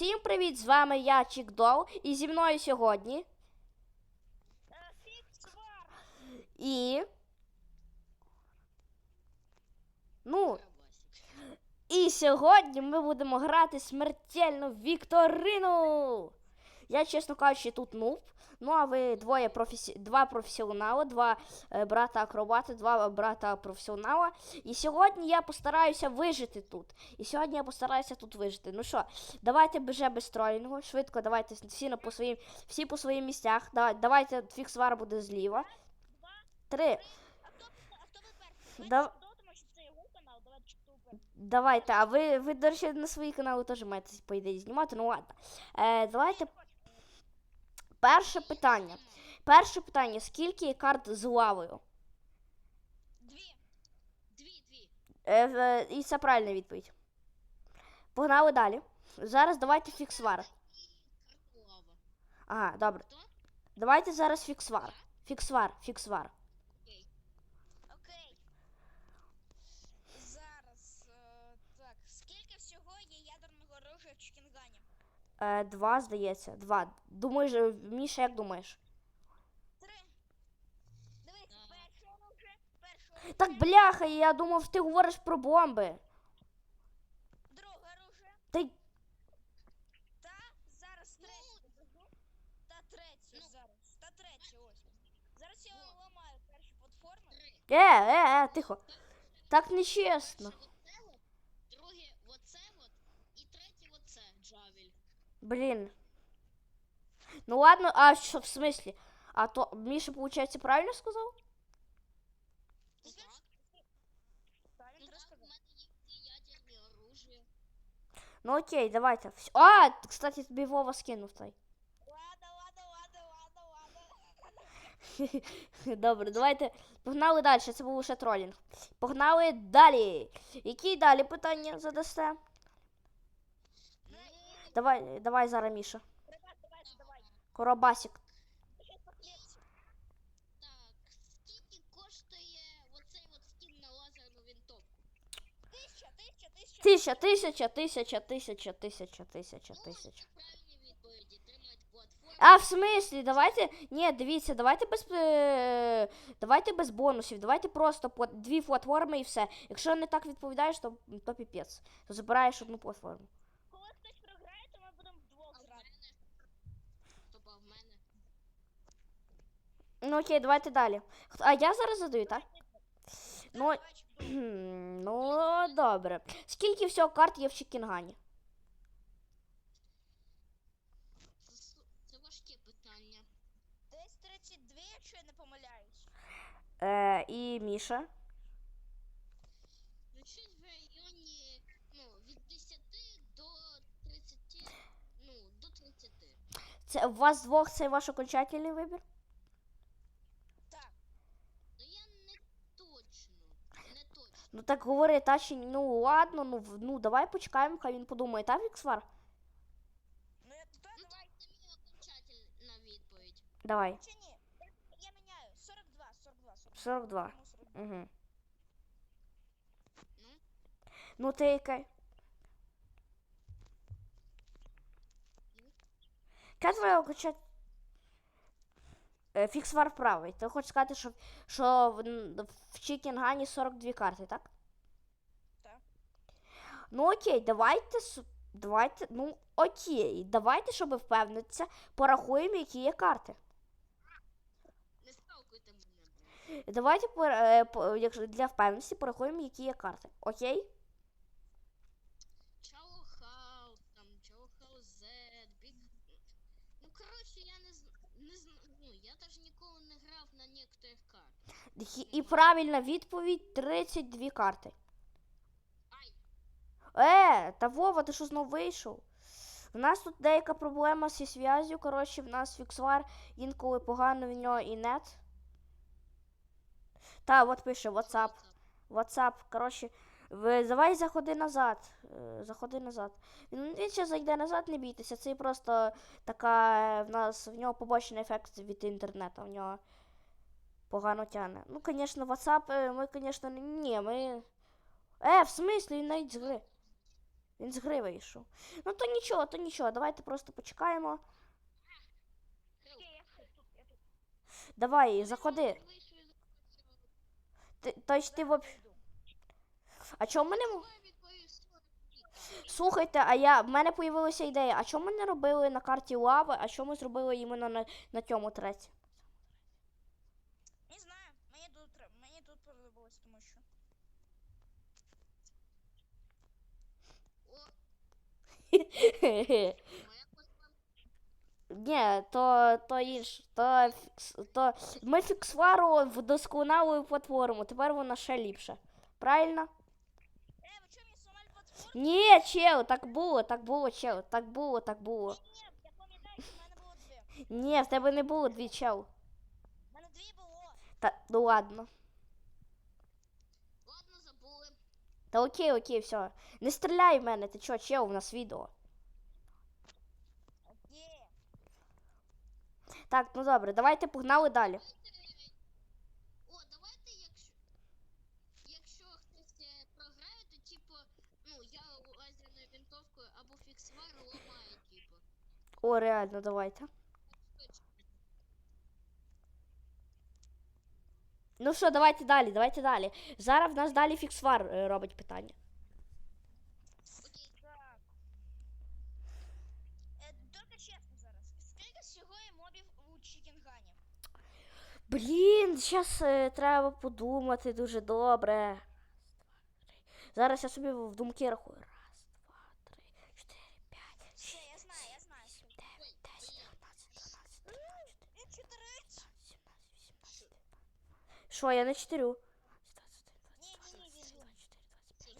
Всім привіт! З вами я Чікдол, і зі мною сьогодні. І. Ну, і сьогодні ми будемо грати смертельну вікторину. Я, чесно кажучи, тут нуб. Ну, а ви двоє професі... два професіонали, два е, брата акробати, два брата професіонала. І сьогодні я постараюся вижити тут. І сьогодні я постараюся тут вижити. Ну що, давайте вже без тролінгу. Швидко, давайте всі на по своїм, всі по своїм місцях. Давай, давайте фіксвар буде зліва. Три. А хто, а хто? Да- Да... тому що це його канал, давайте. Давайте, а ви, ви, до речі, на свої канали теж маєте по ідеї знімати. Ну ладно. Е, давайте. Перше питання. Перше питання: скільки є карт з лавою? Дві. Дві, дві. Е, в- і це правильна відповідь. Погнали далі. Зараз давайте фіксвар. Ага, добре. Давайте зараз фіксвар. Фіксвар, фіксвар. Зараз. Е, так. Скільки всього є ядерного оружия в Чікінгані? Е, два, здається. Два. Думаєш, е, Міша, як думаєш? Три. Дивись, перше оружие, перше оружие, Так, бляха, я думав, ти говориш про бомби. друге оружие, Та й та зараз третє. Та третє зараз. Та третє ось. Зараз я ламаю першу платформу. Е, е, е, тихо. Так нечесно. Оце от, друге оце от, і третє оце джавель. Блін. Ну ладно, а що в смислі? А то Міша, виходить, правильно сказав? Ну так, Правильно ну ти так, в розказав? мене є всі ядерні оружия. Ну окей, давайте. Всь- А, кстати, тобі Вова скинув той. Ладно, ладно, ладно, ладно, ладно. Добре, давайте. Погнали далі. Це був лише тролінг. Погнали далі. Які далі питання задасте? Давай, давай зараз, Міша. Коробасик. Так, скільки коштує оцей от скін на винтовку? Тисяча, тисяча, тисяча. Тисяча, тисяча, тисяча, відповіді. Тримать платформу. А, в смислі, давайте. Ні, дивіться, давайте без. Е... Давайте без бонусів. Давайте просто по дві платформи і все. Якщо не так відповідаєш, то, то піпець. То забираєш одну платформу. Коли хтось програє, то ми будемо вдвох А в грати. мене? Тобто в мене. Ну окей, давайте далі. Хто- А я зараз задаю, так? Ну, ну добре. Скільки всього карт є в Чікінгані? Це, важке питання. Десь 32, якщо я не помиляюсь. Е, і Міша. Ну, щось в районі, ну, від 10 до 30, ну, до 30. Це у вас двох це ваш окончательний вибір? Так, Ну, я не точно, не точно. Ну так говори, та ще ну ладно, ну, в- ну давай почекаємо, хай він подумає, та Віксвар? ну я то Ну, давай. так, це мій окончательна відповідь. Давай. Чи ні? Я, міняю. 42, 42, 42. 42. Тому 42. Угу. Ну, Ну ти яке? Яка твоя окончать? Е, Фіксвар правий. Ти хочеш сказати, що, що в, в Чікінгані 42 карти, так? Так. Ну окей, давайте. Давайте, ну окей, давайте, щоб впевнитися, порахуємо, які є карти. не сталкуйте мене. Давайте е, якщо для впевненості порахуємо, які є карти. Окей? Чао Хаус, там Чао Хаус Z, Біг... Ну, коротше, я не, не знаю, ну, я теж ніколи не грав на некоторих картах. І правильна відповідь 32 карти. Е, та Вова, ти що знов вийшов? У нас тут деяка проблема зі зв'язю. Коротше, в нас фіксвар інколи погано в нього і нет. Та, от пише WhatsApp. WhatsApp, коротше, давай заходи назад. Е, Заходи назад. Він, він ще зайде назад, не бійтеся. Це просто така е, в нас в нього побочний ефект від інтернету. В нього погано тягне. Ну, звісно, WhatsApp, е, ми, звісно, ні, ми. Е, в смислі, він навіть з. Він з гри вийшов. Ну то нічого, то нічого. Давайте просто почекаємо. Давай, заходи. Вийшов із цього. Ти, ти в... А чому ми не... Слухайте, а я в мене появилася ідея. А чому ми не робили на карті лави, а чому ми зробили іменно на, на цьому треці? Ні, то, то інш, то, фікс, то ми фіксвару вдосконалили платформу, тепер вона ще ліпша. Правильно? Е, ви чого мені сломали платформу? Ні, чел, так було, так було, чел, так було, так було. Ні, я пам'ятаю, що в мене було дві. Ні, в тебе не було дві чел. В мене дві було. Та, ну ладно. Ладно, Та окей, окей, все. Не стріляй в мене, ти чо, чел, у нас відео. Окей. Так, ну добре, давайте погнали далі. О, давайте, якщо, якщо хтось е, програє, то типу, ну, я лазерною винтовкою або фіксвар ламаю, типу. О, реально, давайте. Ну що, давайте далі, давайте далі. Зараз в нас далі фіксвар е, робить питання. Окей, Так. Е, тільки чесно зараз. Скільки всього є мобів у Чікінгані? Блін, зараз треба подумати дуже добре. Зараз я собі в думки рахую. Що, я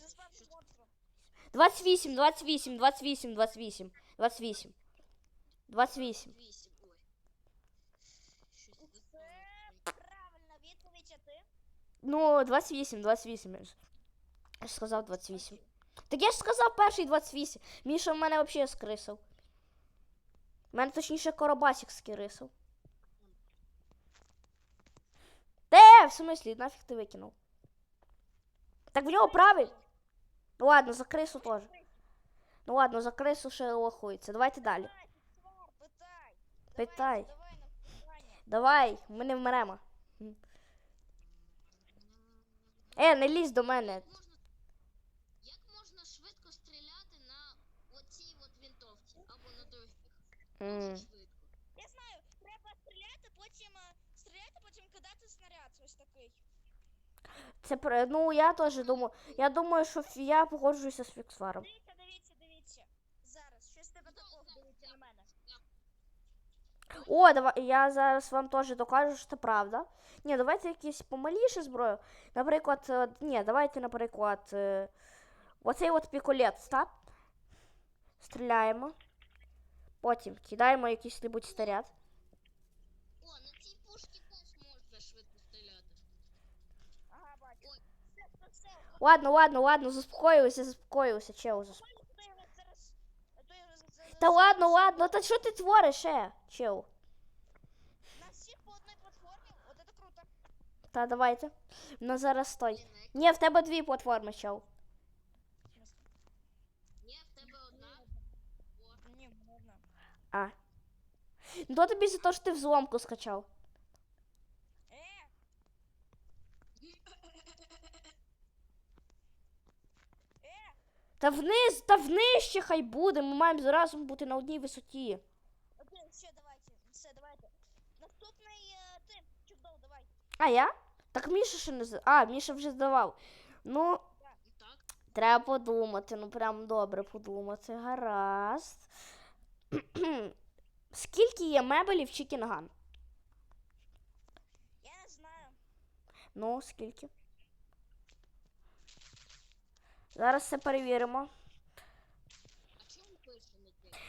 з монстром. 28, 28, 28, 28, 28. 28. вісім, ой. Щось не Це знаю. правильна відповідь, а ти? Ну, 28, 28. Я ж сказав 28. Так я ж сказав перший 28. Міша в мене взагалі скрисив. У мене точніше коробасик скирисив. Те, в смислі, нафіг ти викинув? Так в нього правильно. Ну ладно, за крису теж. Ну ладно, за крису ще рахується. Давайте далі. Питай. Давай, ми не вмремо. Е, не лізь до мене. Як можна, швидко стріляти на оцій от винтовці або на других? М. Дуже швидко. Я знаю, треба стріляти, потім а, стріляти, потім кидати снаряд. Ось такий. Це про- ну я теж думаю. Я думаю, що я погоджуюся з фіксваром. Дивіться, дивіться, дивіться. Зараз, щось тебе такого, дивіться на мене. О, давай я зараз вам теж докажу, що це правда. Ні, давайте якісь помаліше зброю. Наприклад, е, ні, давайте, наприклад, е, оцей от піколет, так? Стріляємо. Потім кидаємо якийсь небудь снаряд. Ладно, ладно, ладно, заспокоїлися, заспокоїлися, чел. засп- Бачу, то я зараз... а то я зараз- Та ладно, ладно, та що ти твориш, е, чел? На всіх по одній платформі, от це круто. Та давайте. Ну зараз стой. Блін, а як- Ні, в тебе дві платформи, чел. Ні, в тебе одна. О, Ні, можна. А. Ну то тобі за те, що ти взломку скачав. Та вниз, та внище хай буде. Ми маємо разом бути на одній висоті. Окей, все, давайте. Все, давайте. Наступний е, ти, чудово, давай. А я? Так Міша ще не з- А, Міша вже здавав. Ну, так. треба подумати, ну прям добре подумати. Гаразд. Скільки є мебелів Чікінган? Я не знаю. Ну, скільки? Зараз це перевіримо.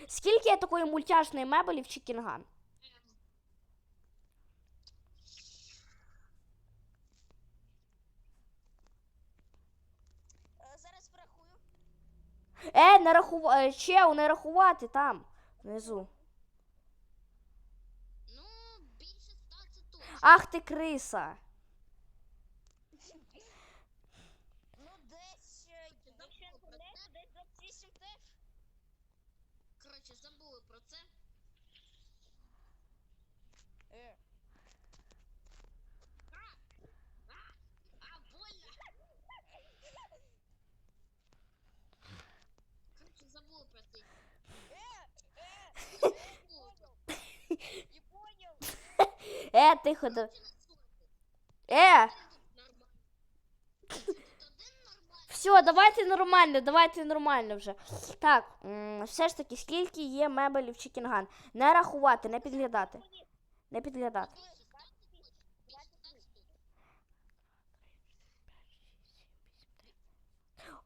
Скільки є такої мультяшної мебелі в Чікінган? Е, зараз порахую. Е, не рахувати. Чел, не рахувати там. Внизу. Ну, більше ста це точно. Ах ти криса. Ну, десь, е, якщо я не помиляюся, десь 28 те. Оце? Е, А, больно! Короче, забула про це. е, е, Забула. не понял. Е, тихо. Е, все, давайте нормально, давайте нормально вже. Так, все ж таки, скільки є мебелів Чікінган? Не рахувати, не підглядати. Не підглядати.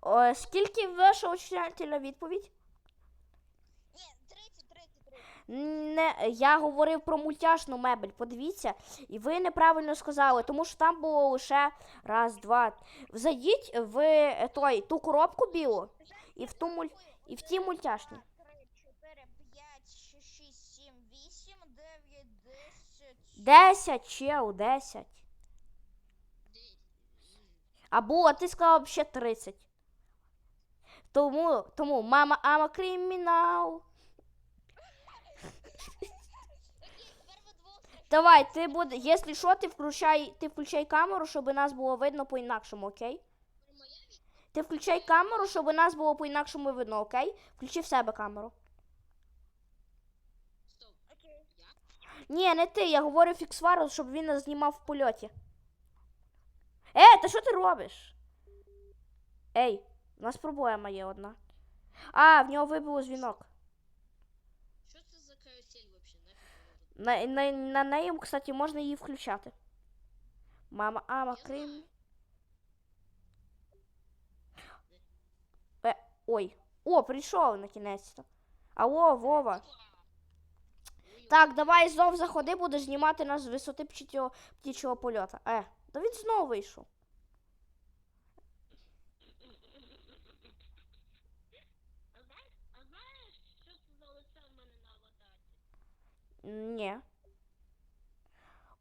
О, скільки ваша учительна відповідь? Ні, 30, 30, 30. Не, я говорив про мультяшну мебель, подивіться, і ви неправильно сказали, тому що там було лише раз, два. Зайдіть в е, той, ту коробку білу і в ту муль... і в ті мультяшні. 3, 4, 5, 6, 7, 8, 9, 10. Десять, чел, десять. Десь. А ти сказав ще 30. Тому, тому, мама, ама кримінал. Окей, тепер ви двох Давай, ти буде, якщо що, ти включай, ти включай камеру, щоб нас було видно по-інакшому, окей? Ти включай камеру, щоб нас було по-інакшому видно, окей? Включи в себе камеру. Ні, не ти, я говорю фіксвару, щоб він нас знімав в польоті. Е, та що ти робиш? Ей, у нас проблема є одна. А, в нього вибило дзвінок. Що це за карусель вообще? Нафіг вона тут? На, на, на неї, кстати, можна її включати. Мама, ама, знаю. Е, ой. О, прийшов на кінець. Алло, Вова. Так, давай знов заходи, будеш знімати нас з висоти птічого, птічого польота. Е, да він знов вийшов. А знаєш, а знаєш, що це за лице в мене на аватарці? Ні.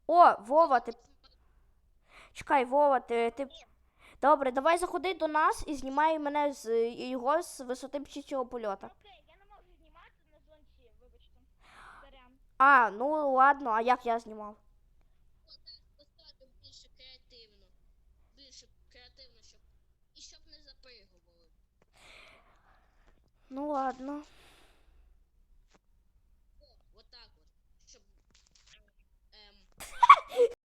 О, Вова, ти. Чекай, Вова, ти. ти... Добре, давай заходи до нас і знімай мене з його з висоти птічого польота. Окей, я не можу знімати на зонті, вибачте. Сорян. А, ну ладно, а як я знімав? Поставити більше креативно. Більше креативно, щоб. І щоб не запригували. Ну ладно.